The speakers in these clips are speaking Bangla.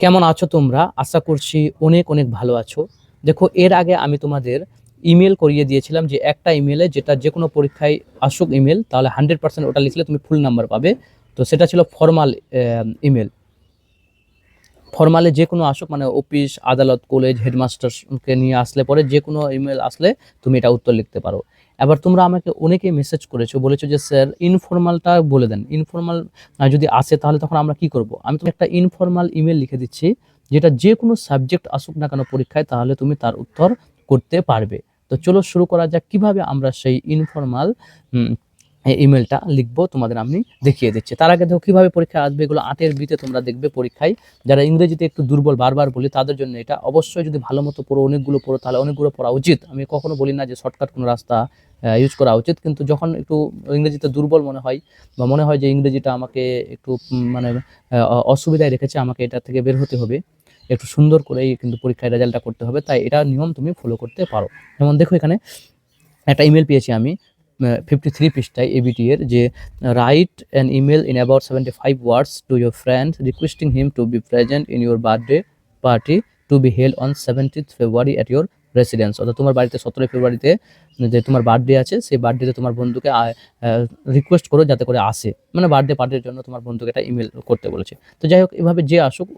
কেমন আছো তোমরা? আশা করছি অনেক অনেক ভালো আছো। দেখো, এর আগে আমি তোমাদের ইমেল করিয়ে দিয়েছিলাম যে একটা ইমেলে যেটা যে কোনো পরীক্ষায় আসুক ইমেল তাহলে হান্ড্রেড পার্সেন্ট ওটা লিখলে তুমি ফুল নাম্বার পাবে। তো সেটা ছিল ফর্মাল ইমেল ফর্মালে যে কোনো আসুক মানে অফিস, আদালত, কলেজ, হেডমাস্টারকে নিয়ে আসলে পরে যে কোনো ইমেল আসলে তুমি এটা উত্তর লিখতে পারো। এবার তোমরা আমাকে অনেকে মেসেজ করেছ, বলেছ যে, স্যার ইনফর্মালটা বলে দেন। ইনফর্মাল যদি আসে, তাহলে তখন আমরা কি করব? আমি তোমাকে একটা ইনফর্মাল ইমেল লিখে দিচ্ছি, যেটা যে কোনো সাবজেক্ট আসুক না কেন পরীক্ষায়, তাহলে তুমি তার উত্তর করতে পারবে। তো চলো শুরু করা যাক, কীভাবে আমরা সেই ইনফর্মাল ইমেলটা লিখব, তোমাদের আমি দেখিয়ে দিচ্ছি। তার আগে দেখো কীভাবে পরীক্ষা আসবে, এগুলো আটের বিতে তোমরা দেখবে পরীক্ষায়। যারা ইংরেজিতে একটু দুর্বল বারবার বলি, তাদের জন্য এটা অবশ্যই যদি ভালো মতো পড়ো, অনেকগুলো পড়ো, তাহলে অনেকগুলো পড়া উচিত। আমি কখনো বলি না যে শর্টকাট কোনো রাস্তা ইউজ করা উচিত, কিন্তু যখন একটু ইংরেজিতে দুর্বল মনে হয় বা মনে হয় যে ইংরেজিটা আমাকে একটু মানে অসুবিধায় রেখেছে, আমাকে এটা থেকে বের হতে হবে। একটু সুন্দর করেই কিন্তু পরীক্ষায় রেজাল্টটা করতে হবে, তাই এটা নিয়ম তুমি ফলো করতে পারো। যেমন দেখো এখানে একটা ইমেল পেয়েছি আমি ফিফটি থ্রি পৃষ্ঠায় এবিটি এর যে write an email in about seventy five words to your friend requesting him to be present in your birthday party to be held on seventieth February at your residence অর্থাৎ তোমার বাড়িতে সতেরোই ফেব্রুয়ারিতে যে তোমার বার্থডে আছে, সেই বার্থডেতে তোমার বন্ধুকে রিকোয়েস্ট করো যাতে করে আসে। মানে বার্থডে পার্টির জন্য তোমার বন্ধুকে একটা ইমেল করতে বলেছে। তো যাই হোক, এভাবে যে আসুক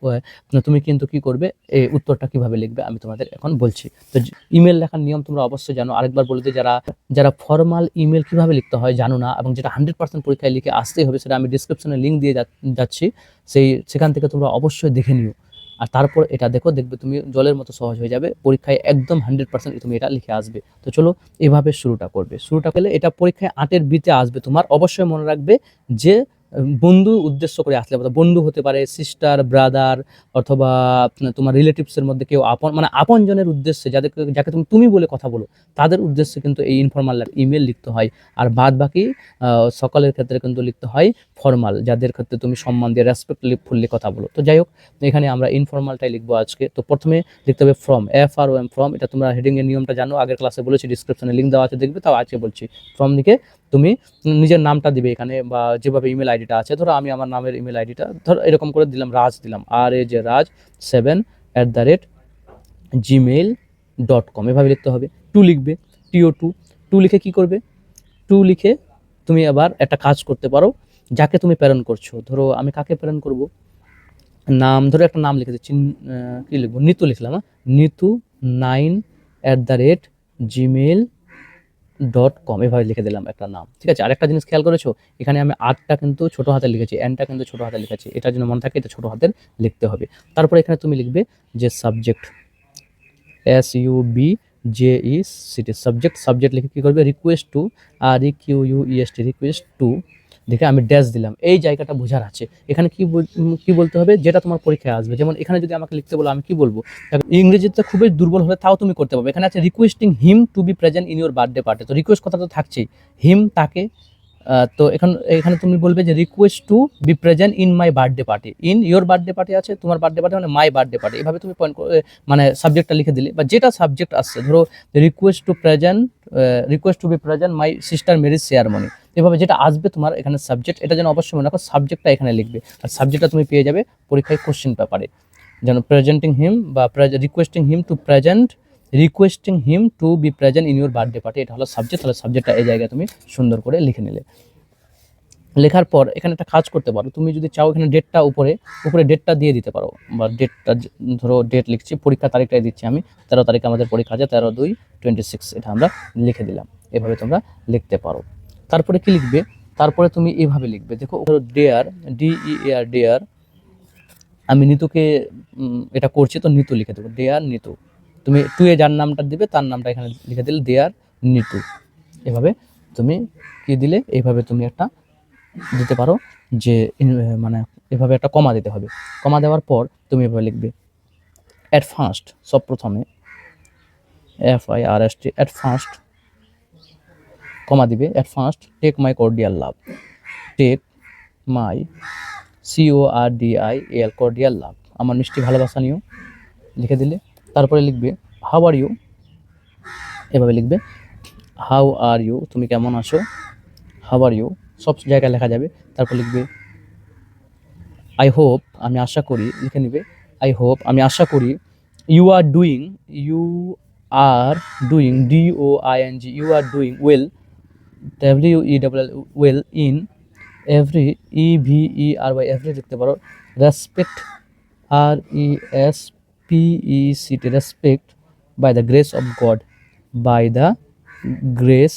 তুমি কিন্তু কি করবে এই উত্তরটা কীভাবে লিখবে আমি তোমাদের এখন বলছি। তো ইমেল লেখার নিয়ম তোমরা অবশ্যই জানো। আরেকবার বলে দিই, যারা যারা ফর্মাল ইমেল কীভাবে লিখতে হয় জানো না, এবং যেটা হান্ড্রেড পার্সেন্ট পরীক্ষায় লিখে আসতেই হবে, সেটা আমি ডিসক্রিপশনে লিঙ্ক দিয়ে যাচ্ছি। সেই, সেখান থেকে তোমরা অবশ্যই দেখে নিও। আর তারপর এটা দেখো, দেখবে তুমি জলের মতো সহজ হয়ে যাবে। পরীক্ষায় একদম হান্ড্রেড পার্সেন্ট তুমি এটা লিখে আসবে। তো চলো, এভাবে শুরুটা করবে। শুরুটা করলে এটা পরীক্ষায় আটের বিতে আসবে। তোমার অবশ্যই মনে রাখবে যে বন্ধু উদ্দেশ্য করে আসলে। বন্ধু হতে পারে সিস্টার ব্রাদার অথবা তোমার রিলেটিভসের মধ্যে কেউ আপন মানে আপনজনের উদ্দেশ্যে যাদেরকে যাকে তুমি তুমি বলে কথা বলো, তাদের উদ্দেশ্যে কিন্তু এই ইনফর্মাল ইমেল লিখতে হয়। আর বাদ বাকি সকলের ক্ষেত্রে কিন্তু লিখতে হয় ফর্মাল যাদের ক্ষেত্রে তুমি সম্মান দিয়ে রেসপেক্টলি ফুললি কথা বলো। তো যাই হোক, এখানে আমরা ইনফর্মালটাই লিখব আজকে। তো প্রথমে লিখতে হবে from F R O M from এটা তোমরা হেডিংয়ের নিয়মটা জানো, আগের ক্লাসে বলেছি ডিসক্রিপশনে লিঙ্ক দেওয়া আছে, দেখবে তাও আজকে বলছি। ফ্রম লিখে তুমি নিজের নামটা দিবে এখানে বা যেভাবে ইমেল আইডিটা আছে, ধরো আমি আমার নামের ইমেল আইডিটা ধরো এরকম করে দিলাম, রাজ দিলাম আর এ যে Raj seven at the rate Gmail dot com এভাবে লিখতে হবে। টু লিখবে টিও টু টু লিখে কি করবে? টু লিখে তুমি আবার একটা কাজ করতে পারো, যাকে তুমি প্রেরণ করছ। ধরো আমি কাকে প্রেরণ করব? নাম, ধরো একটা নাম লিখে দিচ্ছি কী লিখব? নিতু লিখলাম হ্যাঁ? Nitu nine at the rate Gmail dot com এভাবে লিখে দিলাম একটা নাম। ঠিক আছে? আরেকটা জিনিস খেয়াল করেছ? এখানে আমি আটটা কিন্তু ছোটো হাতে লিখেছি এনটা কিন্তু ছোটো হাতে লিখেছি। এটা যেন মনে থাকে এটা ছোটো হাতের লিখতে হবে। তারপরে এখানে তুমি লিখবে যে subject S U B J E C T subject subject লিখে কী করবে? Request to R E Q U E S T request to দেখে আমি ড্যাশ দিলাম। এই জায়গাটা বোঝার আছে। এখানে কি কি বলতে হবে? যেটা তোমার পরীক্ষায় আসবে। যেমন এখানে যদি আমাকে লিখতে বলো, আমি কি বলব? ইংরেজিতে খুবই দুর্বল হলে তাও তুমি করতে পারবে। এখানে আছে requesting him to be present in your birthday party তো রিকোয়েস্ট কথা তো থাকছেই। হিম তাকে তো এখানে এখানে তুমি বলবে যে request to be present in my birthday party in your birthday party আছে, তোমার বার্থডে পার্টি মানে মাই বার্থডে পার্টি এভাবে তুমি পয়েন্ট মানে সাবজেক্টটা লিখে দিলে। বা যেটা সাবজেক্ট আসছে, ধরো request to present request to be present my sister marriage ceremony এভাবে যেটা আসবে তোমার এখানে সাবজেক্ট এটা যেন অবশ্যই মনে রাখো সাবজেক্টটা এখানে লিখবে। আর সাবজেক্টটা তুমি পেয়ে যাবে পরীক্ষায় কোশ্চেন পেপারে যেন প্রেজেন্টিং হিম বা requesting him to present requesting him to be present in your birthday party এটা হলো সাবজেক্ট তাহলে সাবজেক্টটা এই জায়গায় তুমি সুন্দর করে লিখে নিলে। লেখার পর এখানে একটা কাজ করতে পারো। তুমি যদি চাও এখানে ডেটটা উপরে উপরে ডেটটা দিয়ে দিতে পারো। বা ডেটটা ধরো ডেট লিখছি পরীক্ষা তারিখটাই দিচ্ছি আমি, তেরো তারিখ আমাদের পরীক্ষা আছে, তেরো দুই টোয়েন্টি সিক্স এটা আমরা লিখে দিলাম। এভাবে তোমরা লিখতে পারো। তারপরে কি লিখবে? তারপরে তুমি এভাবে লিখবে। দেখো ডেয়ার ডিই এআর ডেয়ার আমি নিতুকে এটা করছি তো নিতু লিখে দেবো। দেয়ার নিতু। তুমি টু এ যার নামটা দিবে, তার নামটা এখানে লিখে দিলে দেয়ার নিতু। এভাবে তুমি কি দিলে? এইভাবে তুমি একটা দিতে পারো যে মানে এভাবে একটা কমা দিতে হবে। কমা দেওয়ার পর তুমি এভাবে লিখবে অ্যাট ফার্স্ট সব প্রথমে। F I R S T at first comma দিবে। At first take my cordial love take my C O R D I L cordial love আমার মিষ্টি ভালোবাসা নিও। লিখে দিলে। তারপরে লিখবে হাউ আর ইউ এভাবে লিখবে হাউ আর ইউ তুমি কেমন আছো? হাউ আর ইউ সব জায়গায় লেখা যাবে। তারপর লিখবে আই হোপ আমি আশা করি, লিখে নিবে আই হোপ আমি আশা করি you are doing you are doing D O I N G you are doing well W E double well in every E V E R Y every লিখতে পারো। Respect R E S P E C T respect by the grace of God by the grace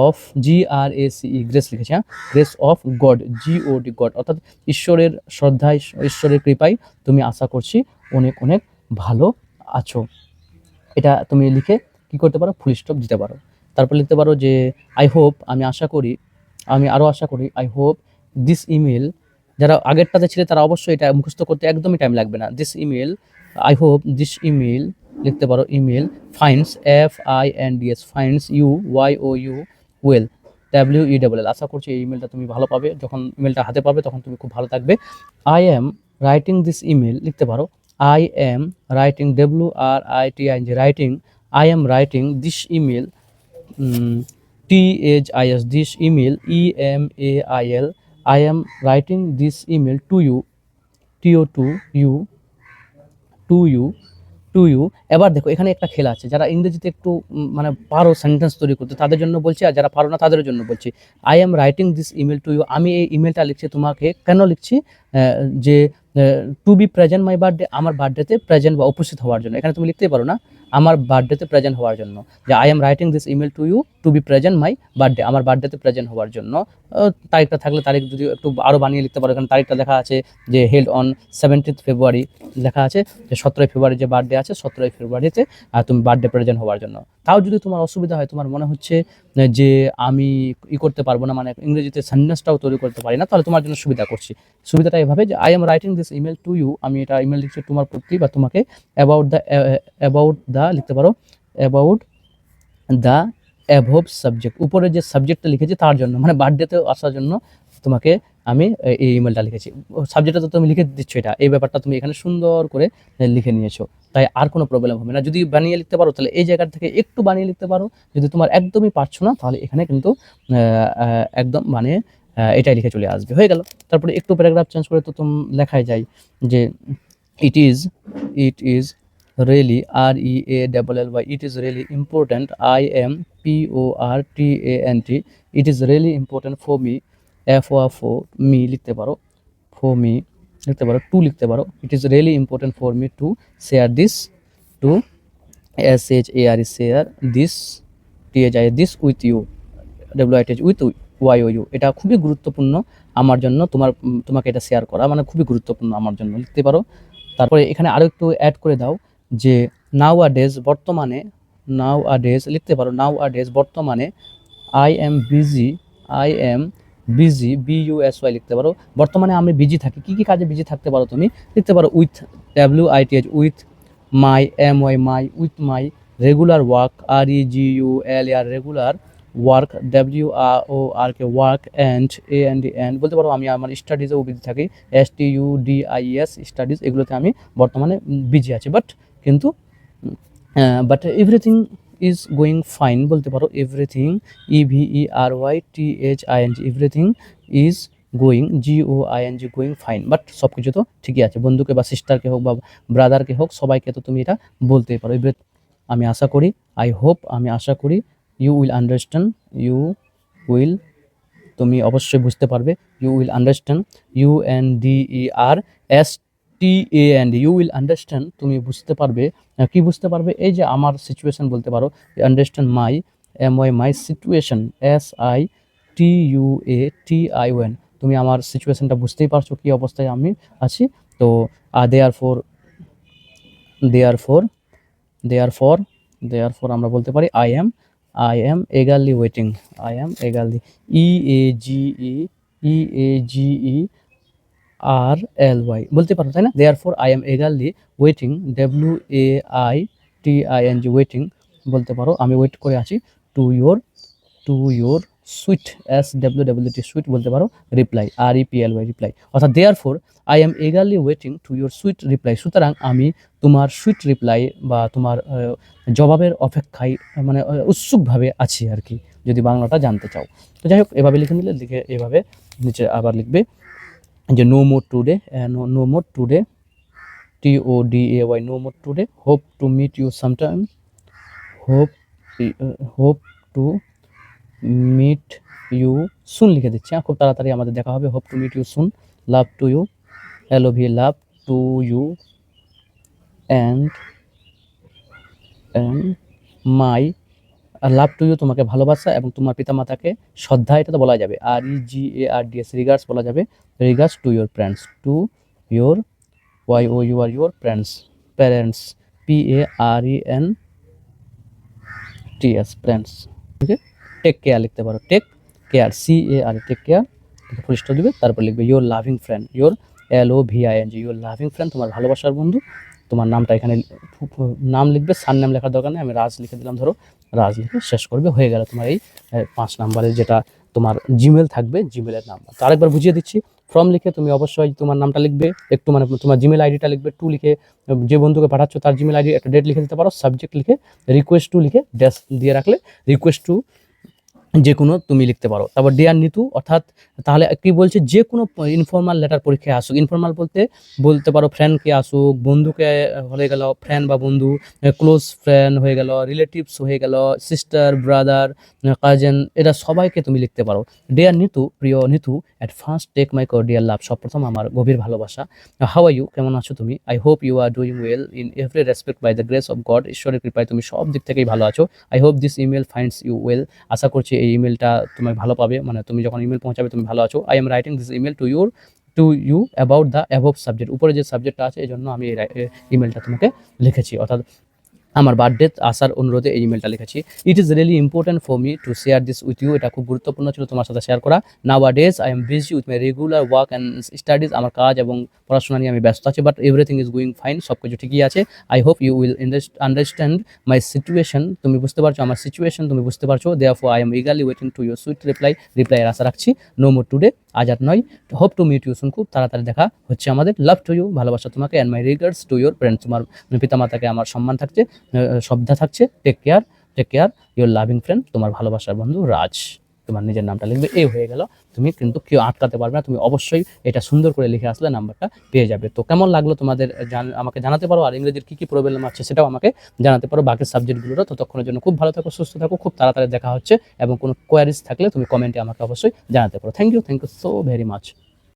of G R A C E grace লিখেছে হ্যাঁ? Grace of God G O D God অর্থাৎ ঈশ্বরের শ্রদ্ধায় ঈশ্বরের কৃপায় তুমি আশা করছি অনেক অনেক ভালো আছো। এটা তুমি লিখে কি করতে পারো? ফুল স্টপ দিতে পারো। তারপর লিখতে পারো যে আই হোপ আমি আশা করি, আমি আরও আশা করি আই হোপ দিস ইমেল যারা আগেরটাতে ছিল তারা অবশ্যই এটা মুখস্থ করতে একদমই টাইম লাগবে না। This email I hope this email লিখতে পারো email finds F I N D S finds you Y O U well W E double L আশা করছি এই ইমেলটা তুমি ভালো পাবে। যখন ইমেলটা হাতে পাবে তখন তুমি খুব ভালো থাকবে। I am writing this email লিখতে পারো I am writing W R I T I G writing I am writing this email A I L I am writing this email to you T O to you to you to you এবার দেখো, এখানে একটা খেলা আছে, যারা ইংরেজিতে একটু মানে পারো সেন্টেন্স তৈরি করতে, তাদের জন্য বলছি, আর যারা পারো না, তাদের জন্য বলছি। I am writing this email to you আমি এই ইমেলটা লিখছি তোমাকে, কেন লিখছি? যে to be present my birthday আমার বার্থডেতে প্রেজেন্ট বা উপস্থিত হওয়ার জন্য। এখানে তুমি লিখতেই পারো না। আমার বার্থডেতে প্রেজেন্ট হওয়ার জন্য। যে I am writing this email to you to be present my birthday আমার বার্থডেতে প্রেজেন্ট হওয়ার জন্য। তারিখটা থাকলে তারিখ যদি একটু আরও বানিয়ে লিখতে পারো, কারণ তারিখটা লেখা আছে যে হেল্ড অন সেভেন্টিন্থ ফেব্রুয়ারি লেখা আছে যে, সতেরোই ফেব্রুয়ারি যে বার্থডে আছে, সতেরোই ফেব্রুয়ারিতে তুমি বার্থডে প্রেজেন্ট হওয়ার জন্য। তাও যদি তোমার অসুবিধা হয়, তোমার মনে হচ্ছে যে, আমি ই করতে পারব না মানে ইংরেজিতে সেন্টেন্সটাও তৈরি করতে পারি না, তাহলে তোমার জন্য সুবিধা করছি। সুবিধাটা এভাবে যে I am writing this email to you আমি এটা ইমেল লিখছি তোমার প্রতি বা তোমাকে অ্যাবাউট দ্য অ্যাবাউট দ্য লিখতে পারো অ্যাবাউট দ্য অ্যাভোভ সাবজেক্ট উপরে যে সাবজেক্টটা লিখেছি তার জন্য মানে বার্থডেতে আসার জন্য তোমাকে আমি এই ইমেলটা লিখেছি। সাবজেক্টটা তো তুমি লিখে দিচ্ছ এটা, এই ব্যাপারটা তুমি এখানে সুন্দর করে লিখে নিয়েছো, তাই আর কোনো প্রবলেম হবে না। যদি বানিয়ে লিখতে পারো, তাহলে এই জায়গা থেকে একটু বানিয়ে লিখতে পারো। যদি তোমার একদমই পারছ না, তাহলে এখানে কিন্তু একদম মানে এটাই লিখে চলে আসবে। হয়ে গেল। তারপরে একটু প্যারাগ্রাফ চেঞ্জ করে তো তুমি লেখাই যায় যে it is it is really r e a double l y it is really important i m p o r t a n t it is really important for me f o for me লিখতে পারো for me লিখতে পারো টু লিখতে পারো is really important for me to share this to s h a r e share this t h i this with you w i t h with y o u এটা খুবই গুরুত্বপূর্ণ আমার জন্য তোমার তোমাকে এটা শেয়ার করা মানে খুবই গুরুত্বপূর্ণ আমার জন্য লিখতে পারো তারপরে এখানে আরও একটু অ্যাড করে দাও যে নাও আ ডেজ বর্তমানে নাও আ ডেজ লিখতে পারো নাও আ ডেজ বর্তমানে I am busy I am busy B U S Y লিখতে পারো। বর্তমানে আমি বিজি থাকি। কী কী কাজে বিজি থাকতে পারো তুমি? লিখতে পারো with W I T H with my M Y my with my regular work R E G U L R regular work W R O R K work and A and and বলতে পারো, আমি আমার স্টাডিজেও বিজি থাকি। S T U D I S studies এগুলোতে আমি বর্তমানে বিজি আছি। বাট কিন্তু but everything is going fine বলতে পারো। Everything E V E R Y T H I N G everything is going G O I N G going fine but সব কিছু তো ঠিকই আছে। বন্ধুকে বা সিস্টারকে হোক বা ব্রাদারকে হোক, সবাইকে তো তুমি এটা বলতেই পারো। এভরি আমি আশা করি আই হোপ আমি আশা করি you will understand you will তুমি অবশ্যই বুঝতে পারবে। You will understand U N D E R S T A and you will understand তুমি বুঝতে পারবে কি বুঝতে পারবে? এই যে আমার সিচুয়েশন বলতে পারো understand my M Y my situation S I T U A T I O N তুমি আমার সিচুয়েশনটা বুঝতেই পারছ কী অবস্থায় আমি আছি। তো therefore therefore the therefore therefore আমরা বলতে পারি I am I am eagerly waiting I am eagerly E A G E E A G E R L Y বলতে পারো, তাই না? Therefore I am eagerly waiting W A I T I N G waiting বলতে পারো, আমি ওয়েট করে আছি to your to your sweet S W W T sweet বলতে পারো reply R E P L Y reply অর্থাৎ therefore I am eagerly waiting to your sweet reply সুতরাং আমি তোমার সুইট রিপ্লাই বা তোমার জবাবের অপেক্ষায় মানে উৎসুকভাবে আছি আর কি, যদি বাংলাটা জানতে চাও। তো যাই হোক, এভাবে লিখে নিলে, লিখে এভাবে নিচে আবার লিখবে। যে no more today no more today T O D A Y no more today hope to meet you sometime hope hope to meet you soon লিখে দিচ্ছি। হ্যাঁ খুব তাড়াতাড়ি আমাদের দেখা হবে। Hope to meet you soon love to you L V love to you and and my love to you তোমাকে ভালোবাসা এবং তোমার পিতামাতাকে শ্রদ্ধা, এটা তো বলা যাবে। R E G A R D S regards বলা যাবে। Regards to your parents to your Y O U R your parents parents P A R E N T S parents আছে টেক কেয়ার লিখতে পারো। Take care C A R take care full stop দিবে। তারপর লিখবে your loving friend your L O V I N G your loving friend তোমার ভালোবাসার বন্ধু তোমার নামটা এখানে নাম লিখবে সার নাম লেখার দরকার নেই, আমি রাজ লিখে দিলাম, ধরো রাজ লিখে শেষ করবে, হয়ে গেল তোমার এই পাঁচ নাম্বারের যেটা তোমার জিমেল থাকবে জিমেলের নাম্বার তো আরেকবার বুঝিয়ে দিচ্ছি ফর্ম লিখে তুমি অবশ্যই তোমার নামটা লিখবে, একটু মানে তোমার জিমেল আইডিটা লিখবে টু লিখে যে বন্ধুকে পাঠাচ্ছ তার জিমেল আইডি একটা ডেট লিখে দিতে পারো সাবজেক্ট লিখে রিকোয়েস্ট টু লিখে ড্যাশ দিয়ে রাখলে রিকোয়েস্ট টু যে কোনো তুমি লিখতে পারো। তারপর ডিয়ার নিতু অর্থাৎ, তাহলে কি বলছে? যে কোনো ইনফর্মাল লেটার পরীক্ষায় আসুক। ইনফর্মাল বলতে বলতে পারো ফ্রেন্ডকে আসুক, বন্ধুকে হয়ে গেল ফ্রেন্ড বা বন্ধু ক্লোজ ফ্রেন্ড হয়ে গেল রিলেটিভস হয়ে গেল সিস্টার ব্রাদার কাজেন এরা সবাইকে তুমি লিখতে পারো। ডিয়ার নিতু প্রিয় Nitu at first take my cordial dear love সবপ্রথম আমার গভীর ভালোবাসা। হাউ আর ইউ কেমন আছো তুমি? I hope you are doing well in every respect by the grace of God ঈশ্বরের কৃপায় তুমি সব দিক থেকেই ভালো আছো। I hope this email finds you well আশা করছি এই ইমেলটা তুমি ভালো পাবে। মানে তুমি যখন ইমেল পৌঁছাবে, তুমি ভালো আছো। I am writing this email to your to you about the above subject উপরে যে সাবজেক্টটা আছে এই জন্য আমি এই ইমেলটা তোমাকে লিখেছি। অর্থাৎ আমার বার্থডে আসার অনুরোধে এই ইমেলটা লিখেছি। It is really important for me to share this with you এটা খুব গুরুত্বপূর্ণ ছিল তোমার সাথে শেয়ার করা। Now days I am busy with my regular work and studies আমার কাজ এবং পড়াশোনা নিয়ে আমি ব্যস্ত আছি but everything is going fine সব কিছু ঠিকই আছে। I hope you will understand my situation তুমি বুঝতে পারছ আমার সিচুয়েশন তুমি বুঝতে পারছ। Therefore I am eagerly waiting to your sweet reply রিপ্লাইয়ের আশা রাখছি। নো মোর টুডে আজ আর নয়। হোপ টু মিট ইউ খুব তাড়াতাড়ি দেখা হচ্ছে আমাদের। লাভ টু ইউ ভালোবাসা তোমাকে and my regards to your friend তোমার পিতামাতাকে আমার সম্মান থাকছে শ্রদ্ধা থাকছে। Take care take care your loving friend তোমার ভালোবাসার বন্ধু রাজ। তোমার নিজের নামটা লিখবে, এ হয়ে গেল। তুমি কিন্তু কেউ আটকাতে পারবে না, তুমি অবশ্যই এটা সুন্দর করে লিখে আসলে নাম্বারটা পেয়ে যাবে। তো কেমন লাগল তোমাদের আমাকে জানাতে পারো, আর ইংরেজির কী কী প্রবলেম আছে সেটাও আমাকে জানাতে পারো বাকি সাবজেক্টগুলোরও ততক্ষণের জন্য খুব ভালো থাকো, সুস্থ থাকো, খুব তাড়াতাড়ি দেখা হচ্ছে। এবং কোনো কোয়ারিজ থাকলে তুমি কমেন্টে আমাকে অবশ্যই জানাতে পারো। Thank you thank you so very much